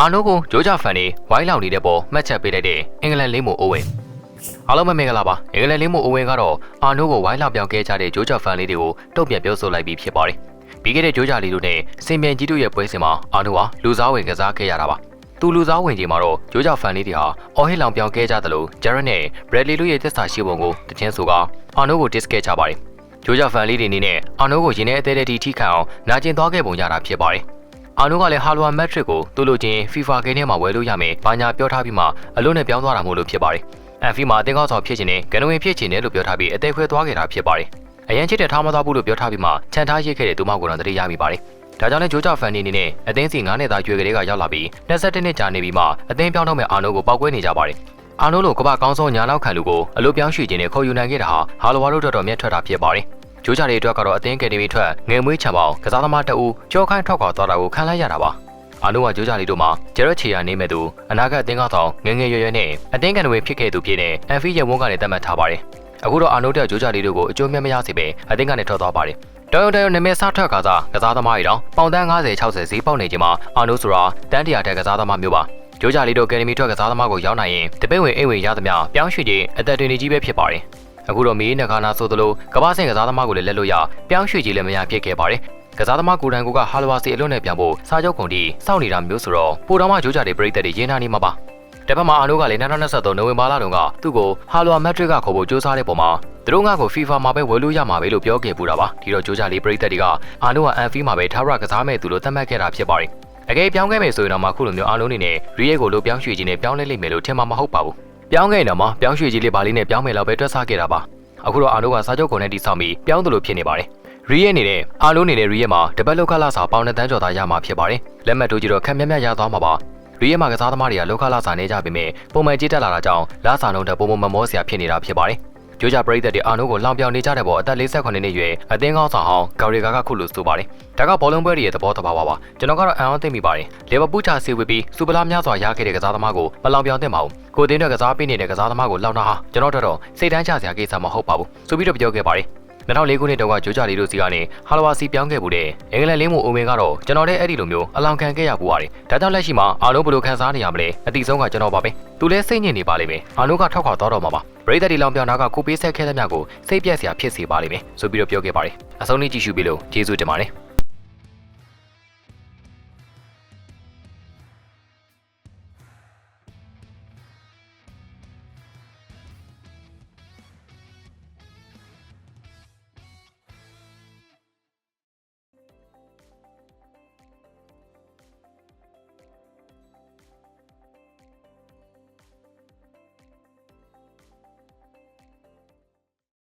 အာနိုကိုဂျိုးဂျာဖန်တွေဝိုင်းလောင်နေတဲ့ပေါ်မှတ်ချက်ပေးလိုက်တဲ့အင်္ဂလန်လင်းမိုအိုဝင်အားလုံးပဲမင်္ဂလာပါအင်္ဂလန်လင်းမိုအိုဝင်ကတော့အာနိုကိုဝိုင်းလောင်ပြောင်းခဲ့ကြတဲ့ဂျိုးဂျာဖန်လေးတွေကိုတုံ့ပြန်ပြောဆိုလိုက်ပြီးဖြစ်ပါတယ်ပြီးခဲ့တဲ့ဂျိုးဂျာလီတို့နဲ့စင်ပြန်ကြီးတို့ရဲ့ပွဲစဉ်မှာအာနိုဟာလူစားဝင်ကစားခဲ့ရတာပါသူလူစားဝင်ကြီးမှာတော့ဂျိုးဂျာဖန်လေးတွေဟာအော်ဟစ်လောင်ပြောင်းခဲ့ကြသလိုဂျာရက်နဲ့ဘရက်လီတို့ရဲ့သက်စာရှိပုံကိုတခြင်းဆိုကအာနိုကို diss ခဲ့ကြပါတယ်ဂျိုးဂျာဖန်လေးတွေအနေနဲ့အာနိုကိုရင်းတဲ့အသေးသေးတီထိခံအောင်နာကျင်သွားခဲ့ပုံရတာဖြစ်ပါတယ် အာနိုကလည်းဟာလိုဝါမက်ထရစ်ကိုသူ့လိုချင်း FIFA ဂိမ်းထဲမှာဝယ်လို့ရမယ်။ဘာညာပြောထားပြီးမှအလုံးနဲ့ပြောင်းသွားတာမို့လို့ဖြစ်ပါတယ်။အန်ဖီမှာအသင်းကောင်းဆောင်ဖြစ်ချင်တဲ့ဂန်နဝင်ဖြစ်ချင်တယ်လို့ပြောထားပြီးအသေးခွဲသွားခဲ့တာဖြစ်ပါတယ်။အရန်ချစ်တဲ့ထားမသွားဘူးလို့ပြောထားပြီးမှခြံထားရစ်ခဲ့တဲ့သူမကိုတော့တတိရမိပါတယ်။ဒါကြောင့်လည်းဂျိုးဂျာဖန်နေနေနဲ့အသင်းစီ9နှစ်သားကျွေကလေးကရောက်လာပြီး27နှစ်ကြာနေပြီးမှအသင်းပြောင်းတော့မဲ့အာနိုကိုပောက်ကွဲနေကြပါတယ်။အာနိုလိုကမ္ဘာကောင်းဆုံးညာနောက်ခံလူကိုအလိုပြောင်းရွှေ့ခြင်းနဲ့ခေါ်ယူနိုင်ခဲ့တာဟာဟာလိုဝါတို့တော်တော်မြတ်ထွက်တာဖြစ်ပါတယ်။ ဂျိုးဂျာတွေအတွက်ကတော့အသင်းကယ်ဒမီထွက်ငယ်မွေးချံပေါင်ကစားသမားတအူကြောခိုင်းထွက်ခွာသွားတာကိုခံလိုက်ရတာပါ။အာနိုဝါဂျိုးဂျာလီတို့မှာဂျရက်ချီယာနေမဲ့သူအနာဂတ်အသင်းကောင်းဆောင်ငယ်ငယ်ရွယ်ရွယ်နဲ့အသင်းကန်တွေဖြစ်ခဲ့သူဖြစ်တဲ့အန်ဖီရဲ့ဝန်းကနေတတ်မှတ်ထားပါတယ်။အခုတော့အာနိုတက်ဂျိုးဂျာလီတို့ကိုအကျိုးမြတ်မရစေပဲအသင်းကနေထွက်သွားပါတယ်။တောင်တောင်နမဲစားထွက်ကစားကစားသမားတွေတောင်ပေါင်တန်း90 60ဈေးပေါက်နေချိန်မှာအာနိုဆိုတာတန်းတရာတက်ကစားသမားမျိုးပါ။ဂျိုးဂျာလီတို့အကယ်ဒမီထွက်ကစားသမားကိုရောက်နိုင်ရင်တပိတ်ဝင်အိမ်ဝင်ရသမျှပြောင်းရွှေ့ခြင်းအသက်တွင်နေကြီးပဲဖြစ်ပါတယ်။ အခုတော့မီးနဂါနာဆိုသလိုကမ္ဘာဆင်ကစားသမားကိုလည်းလက်လို့ရပြောင်းရွှေ့ကြီးလည်းမရဖြစ်ခဲ့ပါတယ်ကစားသမားကိုယ်တိုင်ကဟာလိုဝါစီအလွတ်နဲ့ပြန်ဖို့စာချုပ်ကုန်တီစောင့်နေတာမျိုးဆိုတော့ပိုတော်မှဂျိုးကြတဲ့ပရိသတ်တွေရင်းနှီးနေမှာပါတပတ်မှာအာနိုကလည်း2023နိုဝင်ဘာလတုန်းကသူ့ကိုဟာလိုဝါမက်ထရစ်ကခေါ်ဖို့စူးစမ်းတဲ့ပုံမှာသူတို့ငါ့ကို FIFA မှာပဲဝယ်လို့ရမှာပဲလို့ပြောခဲ့ပူတာပါဒီတော့ဂျိုးကြလေးပရိသတ်တွေကအာနိုကအန်ဖီမှာပဲထားရကစားမဲ့သူလို့သတ်မှတ်ခဲ့တာဖြစ်ပါတယ်အကယ်ပြောင်းခဲ့မယ်ဆိုရင်တော့မှခုလိုမျိုးအားလုံးနေနဲ့ရီရဲကိုလို့ပြောင်းရွှေ့ခြင်းနဲ့ပြောင်းလဲလိမ့်မယ်လို့ထင်မှာမဟုတ်ပါဘူး ပြောင်းခဲ့ရင်တော့မှပြောင်းရွှေ့ခြင်းလေးပါလေးနဲ့ပြောင်းမယ်လို့ပဲတွက်ဆခဲ့တာပါအခုတော့အာနိုကစာချုပ်ကုန်နဲ့တိစောင့်ပြီးပြောင်းတယ်လို့ဖြစ်နေပါတယ်ရီရဲနေတဲ့အားလုံးနေတဲ့ရီရဲမှာတပတ်လောက်ခလာစာပေါင်နဲ့တန်းကျော်သားရမှာဖြစ်ပါတယ်လက်မှတ်ထိုးကြည့်တော့ခံမြတ်မြတ်ရသွားမှာပါရီရဲမှာကစားသမားတွေကလောက်ခလာစာနေကြပေမဲ့ပုံမှန်ကြည့်တက်လာတာကြောင့်လာစာလုံးတဲ့ပုံမှန်မမောစရာဖြစ်နေတာဖြစ်ပါတယ် ကျိုးကြပရိသတ်တွေအာနိုကိုလောင်ပြောင်နေကြတဲ့ပေါ်အသက်48နှစ်ရွယ်အသင်းကောင်းဆောင်ဟောင်းဂါရီဂါကခုလိုဆိုပါတယ်။ဒါကဘောလုံးပွဲတွေရဲ့သဘောတဘာဝပါ။ကျွန်တော်ကတော့အံ့အားသင့်မိပါတယ်။လီဗာပူးချာဆေးဝေးပြီးစူပလာများစွာရခဲ့တဲ့ကစားသမားကိုမလောင်ပြောင်သင့်ပါဘူး။ကိုတင်းတွေကစားပေးနေတဲ့ကစားသမားကိုလောင်တာဟာကျွန်တော်တို့တော့စိတ်တန်းချစရာကိစ္စမဟုတ်ပါဘူး။ဆိုပြီးတော့ပြောခဲ့ပါတယ်။ 2004ခုနှစ်တုန်းကဂျိုးဂျာလီတို့စီကနေဟာလဝါစီပြောင်းခဲ့မှုတဲ့အင်္ဂလန်လင်းမှုအိုမင်ကတော့ကျွန်တော်လည်းအဲ့ဒီလိုမျိုးအလောင်ခံခဲ့ရပူပါတယ်။ဒါကြောင့်လက်ရှိမှာအားလုံးဘယ်လိုခံစားနေရမလဲအတိဆုံးကကျွန်တော်ပါပဲ။သူလည်းစိတ်ညစ်နေပါလိမ့်မယ်။အားလုံးကထောက်ခွာသွားတော့မှာပါ။ပရိသတ်ဒီလောင်ပြောင်းတာကကိုပေးဆက်ခဲ့တဲ့မြတ်ကိုစိတ်ပြက်စရာဖြစ်စေပါလိမ့်မယ်။ဆိုပြီးတော့ပြောခဲ့ပါတယ်။အဆုံးထိကြည့်ရှုပြီးလို့ကျေးဇူးတင်ပါတယ်။